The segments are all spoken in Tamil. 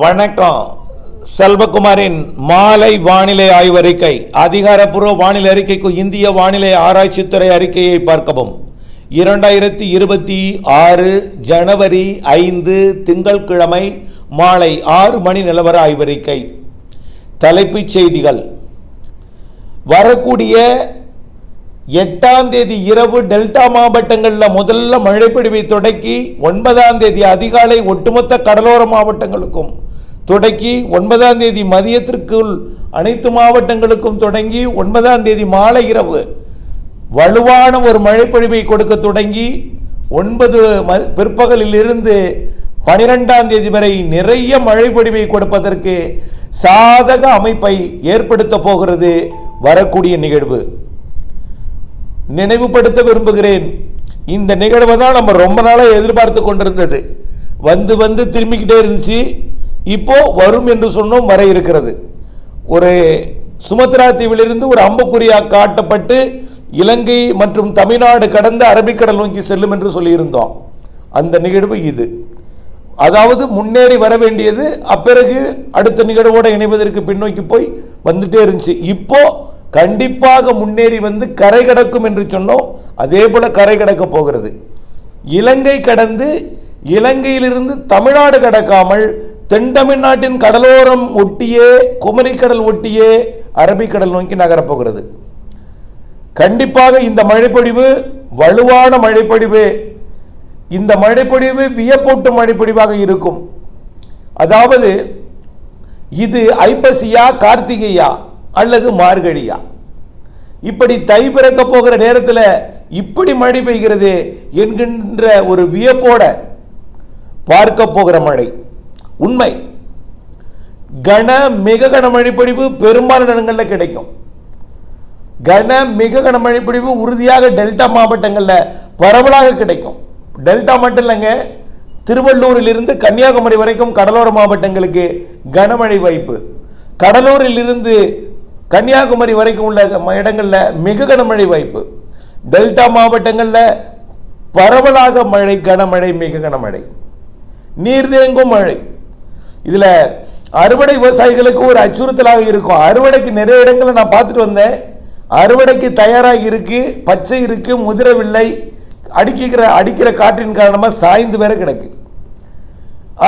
வணக்கம். செல்வகுமாரின் மாலை வானிலை ஆய்வறிக்கை அதிகாரப்பூர்வ வானிலை அறிக்கைக்கு இந்திய வானிலை ஆராய்ச்சித்துறை அறிக்கையை பார்க்கவும். இரண்டாயிரத்தி இருபத்தி ஆறு ஜனவரி ஐந்து திங்கட்கிழமை மாலை ஆறு மணி நிலவர ஆய்வறிக்கை தலைப்புச் செய்திகள். வரக்கூடிய எட்டாம் தேதி இரவு டெல்டா மாவட்டங்களில் முதல்ல மழைப்பொழிவை தொடக்கி ஒன்பதாம் தேதி அதிகாலை ஒட்டுமொத்த கடலோர மாவட்டங்களுக்கும் தொடக்கி ஒன்பதாம் தேதி மதியத்திற்குள் அனைத்து மாவட்டங்களுக்கும் தொடங்கி ஒன்பதாம் தேதி மாலை இரவு வலுவான ஒரு மழைப்பொழிவை கொடுக்க தொடங்கி ஒன்பது ம பிற்பகலில் இருந்து பனிரெண்டாம் தேதி வரை நிறைய மழைப்பொழிவை கொடுப்பதற்கு சாதக அமைப்பை ஏற்படுத்த போகிறது வரக்கூடிய நிகழ்வு. நினைவுபடுத்த விரும்புகிறேன். இந்த நிகழ்வை தான் நம்ம ரொம்ப நாளாக எதிர்பார்த்து கொண்டிருந்தது. வந்து வந்து திரும்பிக்கிட்டே இருந்துச்சு. இப்போ வரும் என்று சொன்னோம் வர இருக்கிறது. ஒரு சுமத்ரா தீவிலிருந்து ஒரு அம்புக்குறியா காட்டப்பட்டு இலங்கை மற்றும் தமிழ்நாடு கடந்து அரபிக்கடல் நோக்கி செல்லும் என்று சொல்லியிருந்தோம். அந்த நிகழ்வு இது. அதாவது முன்னேறி வர வேண்டியது அப்பிறகு அடுத்த நிகழ்வோடு இணைவதற்கு பின்னோக்கி போய் வந்துட்டே இருந்துச்சு. இப்போ கண்டிப்பாக முன்னேறி வந்து கரை கடக்கும் என்று சொன்னோம் அதே போல கரை கடக்க போகிறது. இலங்கை கடந்து இலங்கையிலிருந்து தமிழ்நாடு கடக்காமல் தென் தமிழ்நாட்டின் கடலோரம் ஒட்டியே குமரிக்கடல் ஒட்டியே அரபிக்கடல் நோக்கி நகரப்போகிறது. கண்டிப்பாக இந்த மழைப்பொழிவு வலுவான மழைப்பொழிவு. இந்த மழைப்பொழிவு வியப்பூட்டும் மழைப்பொழிவாக இருக்கும். அதாவது இது ஐப்பசியா கார்த்திகையா அல்லது மார்கழியா? இப்படி தை பிறக்க போகிற நேரத்தில் இப்படி மழை பெய்கிறது என்கின்ற ஒரு வியப்போட பார்க்க போகிற மழை. உண்மை. கன மிக கனமழை பொழிவு பெரும்பாலான இடங்களில் கிடைக்கும். கன மிக கனமழை பொழிவு உறுதியாக டெல்டா மாவட்டங்களில் பரவலாக கிடைக்கும். டெல்டா மட்டும் இல்லைங்க திருவள்ளூரிலிருந்து கன்னியாகுமரி வரைக்கும் கடலோர மாவட்டங்களுக்கு கனமழை வாய்ப்பு. கடலூரிலிருந்து கன்னியாகுமரி வரைக்கும் உள்ள இடங்களில் மிக கனமழை வாய்ப்பு. டெல்டா மாவட்டங்களில் பரவலாக மழை கனமழை மிக கனமழை நீர்தேங்கும் மழை. இதில் அறுவடை விவசாயிகளுக்கு ஒரு அச்சுறுத்தலாக இருக்கும். அறுவடைக்கு நிறைய இடங்களை நான் பார்த்துட்டு வந்தேன். அறுவடைக்கு தயாராக இருக்கு பச்சை இருக்கு முதிரவில்லை அடிக்கிற அடிக்கிற காற்றின் காரணமாக சாய்ந்து வேற கிடக்கு.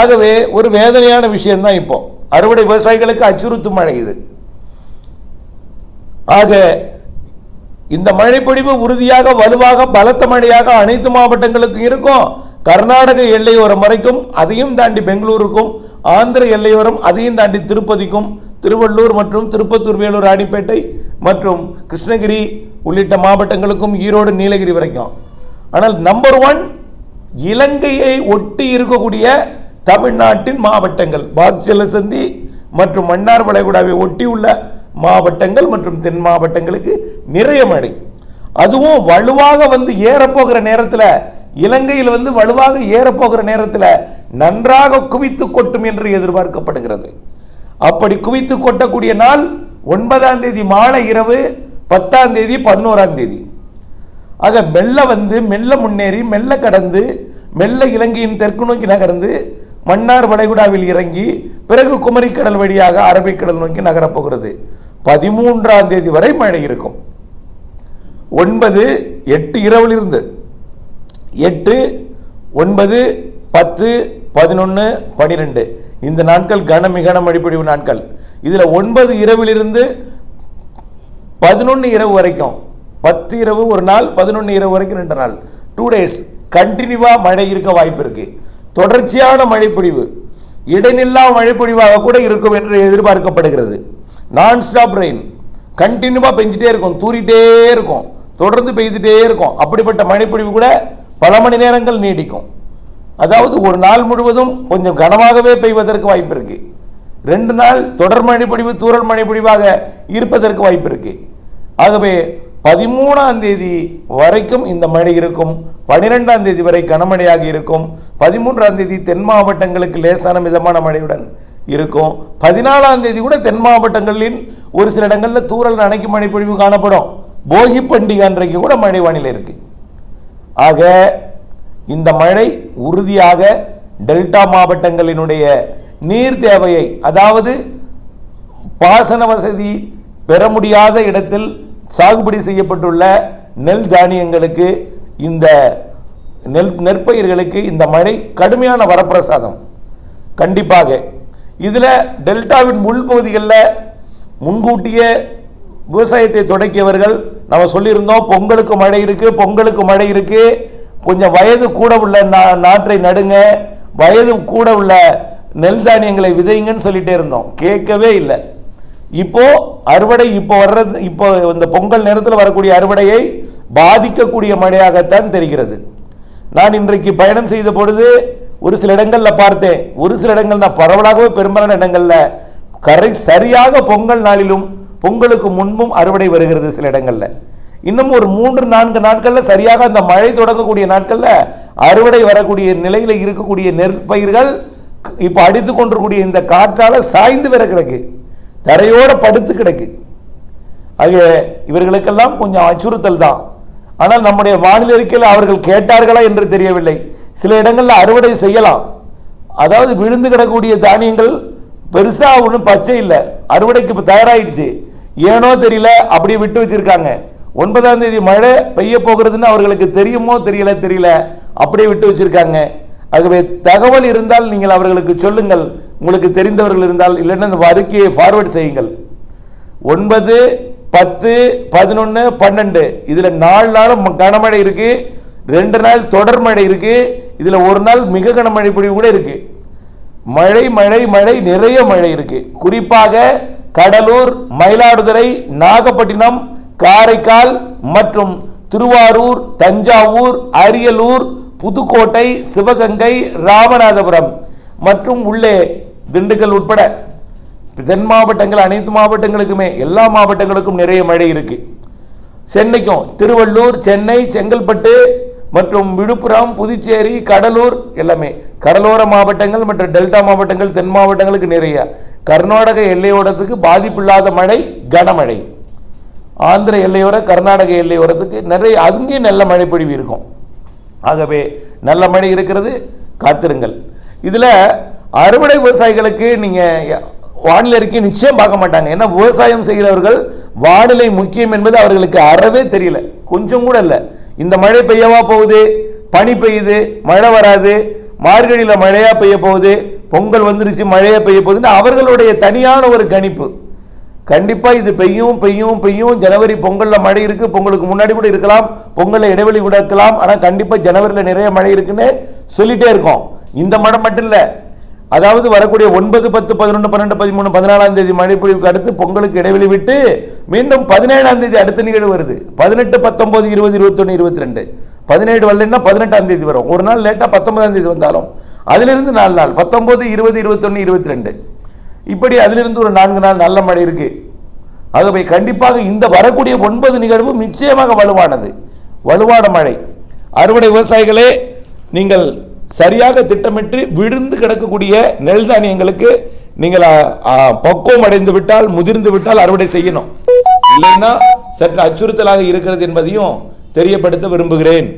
ஆகவே ஒரு வேதனையான விஷயம்தான் இப்போ. அறுவடை விவசாயிகளுக்கு அச்சுறுத்தும் மழை இது. ஆக இந்த மழைப்பொழிவு உறுதியாக வலுவாக பலத்த மழையாக அனைத்து மாவட்டங்களுக்கும் இருக்கும். கர்நாடக எல்லையோரம் வரைக்கும் அதையும் தாண்டி பெங்களூருக்கும் ஆந்திர எல்லையோரம் அதையும் தாண்டி திருப்பதிக்கும் திருவள்ளூர் மற்றும் திருப்பத்தூர் வேலூர் ராணிப்பேட்டை மற்றும் கிருஷ்ணகிரி உள்ளிட்ட மாவட்டங்களுக்கும் ஈரோடு நீலகிரி வரைக்கும். ஆனால் நம்பர் ஒன் இலங்கையை ஒட்டி இருக்கக்கூடிய தமிழ்நாட்டின் மாவட்டங்கள் பாக்ஜலசந்தி மற்றும் மன்னார் வளைகுடாவை ஒட்டியுள்ள மாவட்டங்கள் மற்றும் தென் மாவட்டங்களுக்கு நிறைய மழை. அதுவும் வலுவாக வந்து ஏறப்போகிற நேரத்தில் இலங்கையில் வந்து வலுவாக ஏறப்போகிற நேரத்தில் நன்றாக குவித்து கொட்டும் என்று எதிர்பார்க்கப்படுகிறது. அப்படி குவித்து கொட்டக்கூடிய நாள் ஒன்பதாம் தேதி மாலை இரவு பத்தாம் தேதி பதினோராம் தேதி. ஆக மெல்ல வந்து மெல்ல முன்னேறி மெல்ல கடந்து மெல்ல இலங்கையின் தெற்கு நோக்கி நகர்ந்து மன்னார் வளைகுடாவில் இறங்கி பிறகு குமரிக்கடல் வழியாக அரபிக்கடல் நோக்கி நகரப்போகிறது. பதிமூன்றாம் தேதி வரை மழை இருக்கும். ஒன்பது எட்டு இரவிலிருந்து எட்டு ஒன்பது பத்து பதினொன்று பனிரெண்டு. இந்த நாட்கள் கன மிகன மழைப்பொழிவு நாட்கள். இதில் ஒன்பது இரவிலிருந்து பதினொன்று இரவு வரைக்கும். பத்து இரவு ஒரு நாள் பதினொன்று இரவு வரைக்கும் ரெண்டு நாள். டூ டேஸ் கண்டினியூவாக மழை இருக்க வாய்ப்பு இருக்கு. தொடர்ச்சியான மழைப்பொழிவு. இடைநில்லா மழைப்பொழிவாக கூட இருக்கும் என்று எதிர்பார்க்கப்படுகிறது. நான் ஸ்டாப் ரெயின் கண்டினியூவாக பெஞ்சிட்டே இருக்கும் தூரிட்டே இருக்கும் தொடர்ந்து பெய்துட்டே இருக்கும். அப்படிப்பட்ட மழைப்பொழிவு கூட பல மணி நேரங்கள் நீடிக்கும். அதாவது ஒரு நாள் முழுவதும் கொஞ்சம் கனமாகவே பெய்வதற்கு வாய்ப்பு இருக்கு. ரெண்டு நாள் தொடர் மழைப்பொழிவு தூரல் மழைப்பொழிவாக இருப்பதற்கு வாய்ப்பு இருக்கு. ஆகவே பதிமூணாம் தேதி வரைக்கும் இந்த மழை இருக்கும். பனிரெண்டாம் தேதி வரை கனமழையாக இருக்கும். பதிமூன்றாம் தேதி தென் மாவட்டங்களுக்கு லேசான மிதமான மழையுடன் இருக்கும். பதினாலாம் தேதி கூட தென் மாவட்டங்களின் ஒரு சில இடங்களில் தூரல் நனைக்கும் மழைப்பொழிவு காணப்படும். போகி பண்டிகை அன்றைக்கு கூட மழை வானிலை இருக்குது ஆக இந்த மழை உறுதியாக டெல்டா மாவட்டங்களினுடைய நீர் தேவையை அதாவது பாசன வசதி பெற முடியாத இடத்தில் சாகுபடி செய்யப்பட்டுள்ள நெல் தானியங்களுக்கு இந்த நெல் நெற்பயிர்களுக்கு இந்த மழை கடுமையான வரப்பிரசாதம். கண்டிப்பாக இதில் டெல்டாவின் உள்பகுதிகளில் முன்கூட்டியே விவசாயத்தை தொடக்கியவர்கள் நம்ம சொல்லியிருந்தோம் பொங்கலுக்கு மழை இருக்கு பொங்கலுக்கு மழை இருக்கு. கொஞ்சம் வயது கூட உள்ள நா- நாற்றை நடுங்க வயது கூட உள்ள நெல் தானியங்களை விதைங்கன்னு சொல்லிட்டே இருந்தோம். கேட்கவே இல்லை. இப்போ அறுவடை இப்போ வர்றது இப்போ இந்த பொங்கல் நேரத்தில் வரக்கூடிய அறுவடையை பாதிக்கக்கூடிய மழையாகத்தான் தெரிகிறது. நான் இன்றைக்கு பயணம் செய்த பொழுது ஒரு சில இடங்களில் பார்த்தேன். ஒரு சில இடங்கள் நான் பரவலாகவே பெரும்பாலான இடங்களில் கரை சரியாக பொங்கல் நாளிலும் பொங்கலுக்கு முன்பும் அறுவடை வருகிறது சில இடங்களில். இன்னும் ஒரு மூன்று நான்கு நாட்களில் சரியாக அந்த மழை தொடங்கக்கூடிய நாட்களில் அறுவடை வரக்கூடிய நிலையில் இருக்கக்கூடிய நெற்பயிர்கள் இப்போ அடித்து கொண்டிருக்கூடிய இந்த காற்றால் சாய்ந்து வர கிடக்கு. தரையோடு படுத்து கிடக்கு. ஆக இவர்களுக்கெல்லாம் கொஞ்சம் அச்சுறுத்தல் தான். ஆனால் நம்முடைய வானிலை அறிக்கையில் அவர்கள் கேட்டார்களா என்று தெரியவில்லை. சில இடங்களில் அறுவடை செய்யலாம். அதாவது விழுந்து கிடக்கக்கூடிய தானியங்கள் பெருசாக ஒன்றும் பச்சை இல்லை. அறுவடைக்கு இப்போ தயாராகிடுச்சு ஏனோ தெரியல அப்படியே விட்டு வச்சிருக்காங்க. ஒன்பதாம் தேதி மழை பெய்ய போகிறதுன்னு அவர்களுக்கு தெரியுமோ தெரியல தெரியல. அப்படியே விட்டு வச்சிருக்காங்க. ஆகவே தகவல் இருந்தால் நீங்கள் அவர்களுக்கு சொல்லுங்கள். உங்களுக்கு தெரிந்தவர்கள் இருந்தால் இல்லைன்னா இந்த அறிக்கையை ஃபார்வர்ட் செய்யுங்கள். ஒன்பது பத்து பதினொன்று பன்னெண்டு. இதில் நாலு நாளும் கனமழை இருக்கு. ரெண்டு நாள் தொடர் மழை இருக்கு. இதில் ஒரு நாள் மிக கனமழை பொழிவு கூட இருக்கு. மழை மழை மழை நிறைய மழை இருக்கு. குறிப்பாக கடலூர் மயிலாடுதுறை நாகப்பட்டினம் காரைக்கால் மற்றும் திருவாரூர் தஞ்சாவூர் அரியலூர் புதுக்கோட்டை சிவகங்கை ராமநாதபுரம் மற்றும் உள்ளே திண்டுக்கல் உட்பட தென் மாவட்டங்கள் அனைத்து மாவட்டங்களுக்குமே எல்லா மாவட்டங்களுக்கும் நிறைய மழை இருக்கு. சென்னைக்கும் திருவள்ளூர் சென்னை செங்கல்பட்டு மற்றும் விழுப்புரம் புதுச்சேரி கடலூர் எல்லாமே. கடலோர மாவட்டங்கள் மற்றும் டெல்டா மாவட்டங்கள் தென் மாவட்டங்களுக்கு நிறைய. கர்நாடக எல்லையோரத்துக்கு பாதிப்பில்லாத மழை கனமழை. ஆந்திர எல்லையோர கர்நாடக எல்லையோரத்துக்கு நிறைய அங்கேயும் நல்ல மழை பொழிவு இருக்கும். ஆகவே நல்ல மழை இருக்கிறது காத்திருங்கள். இதில் அறுவடை விவசாயிகளுக்கு நீங்கள் வானிலை அறிக்கை நிச்சயம் பார்க்க மாட்டாங்க. ஏன்னா விவசாயம் செய்கிறவர்கள் வானிலை முக்கியம் என்பது அவர்களுக்கு அறவே தெரியல. கொஞ்சம் கூட இல்லை. இந்த மழை பெய்யவா போகுது? பனி பெய்யுது மழை வராது. மார்கழியில் மழையாக பெய்ய போகுது? பொங்கல் வந்துருச்சு மழையை பெய்ய போகுதுன்னு அவர்களுடைய தனியான ஒரு கணிப்பு. கண்டிப்பாக இது பெய்யும் பெய்யும் பெய்யும். ஜனவரி பொங்கலில் மழை இருக்கு பொங்கலுக்கு முன்னாடி கூட இருக்கலாம் பொங்கலில் இடைவெளி கூட இருக்கலாம். ஆனால் கண்டிப்பாக ஜனவரியில் நிறைய மழை இருக்குன்னு சொல்லிட்டே இருக்கோம். இந்த மழை மட்டும் இல்லை. அதாவது வரக்கூடிய ஒன்பது பத்து பதினொன்று பன்னெண்டு பதிமூணு பதினாலாம் தேதி மழை பொழிவுக்கு அடுத்து பொங்கலுக்கு இடைவெளி விட்டு மீண்டும் பதினேழாம் தேதி அடுத்த நிகழ்வு வருது. பதினெட்டு பத்தொம்பது இருபது இருபத்தொன்னு இருபத்தி ரெண்டு. பதினேழு வரலன்னா பதினெட்டாம் தேதி வரும். ஒரு நாள் லேட்டாக பத்தொன்பதாம் தேதி வந்தாலும். அதிலிருந்து நாலு நாள் பத்தொம்போது இருபது இருபத்தொன்னு இருபத்தி ரெண்டு இப்படி அதிலிருந்து ஒரு நான்கு நாள் நல்ல மழை இருக்கு. ஆகவே கண்டிப்பாக இந்த வரக்கூடிய ஒன்பது நிகழ்வு நிச்சயமாக வலுவானது. வலுவான மழை. அறுவடை விவசாயிகளே நீங்கள் சரியாக திட்டமிட்டு விழுந்து கிடக்கக்கூடிய நெல் தானியங்களுக்கு நீங்கள் பக்குவம் அடைந்து விட்டால் முதிர்ந்து விட்டால் அறுவடை செய்யணும். இல்லைன்னா சற்று அச்சுறுத்தலாக இருக்கிறது என்பதையும் தெரியப்படுத்த விரும்புகிறேன்.